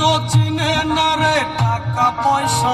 তো চিনে না রে টাকা পয়সা।